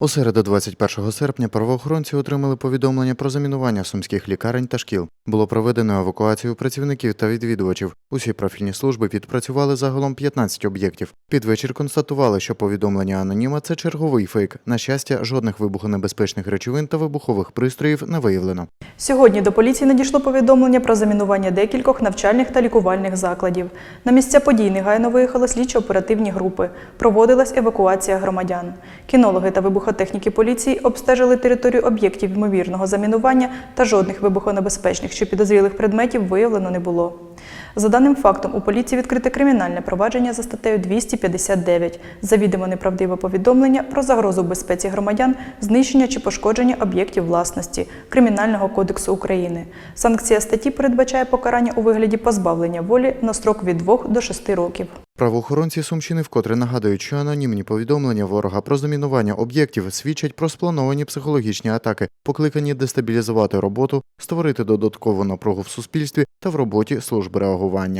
У середу 21 серпня правоохоронці отримали повідомлення про замінування сумських лікарень та шкіл. Було проведено евакуацію працівників та відвідувачів. Усі профільні служби відпрацювали загалом 15 об'єктів. Під вечір констатували, що повідомлення аноніма це черговий фейк. На щастя, жодних вибухонебезпечних речовин та вибухових пристроїв не виявлено. Сьогодні до поліції надійшло повідомлення про замінування декількох навчальних та лікувальних закладів. На місця подій негайно виїхали слідчо-оперативні групи. Проводилась евакуація громадян. Кінологи та вибухотехніки поліції обстежили територію об'єктів ймовірного замінування та жодних вибухонебезпечних чи підозрілих предметів виявлено не було. За даним фактом, у поліції відкрите кримінальне провадження за статтею 259 завідомо неправдиве повідомлення про загрозу безпеці громадян, знищення чи пошкодження об'єктів власності Кримінального кодексу України. Санкція статті передбачає покарання у вигляді позбавлення волі на строк від 2 до 6 років. Правоохоронці Сумщини вкотре нагадують, що анонімні повідомлення ворога про замінування об'єктів свідчать про сплановані психологічні атаки, покликані дестабілізувати роботу, створити додаткову напругу в суспільстві та в роботі служб реагування.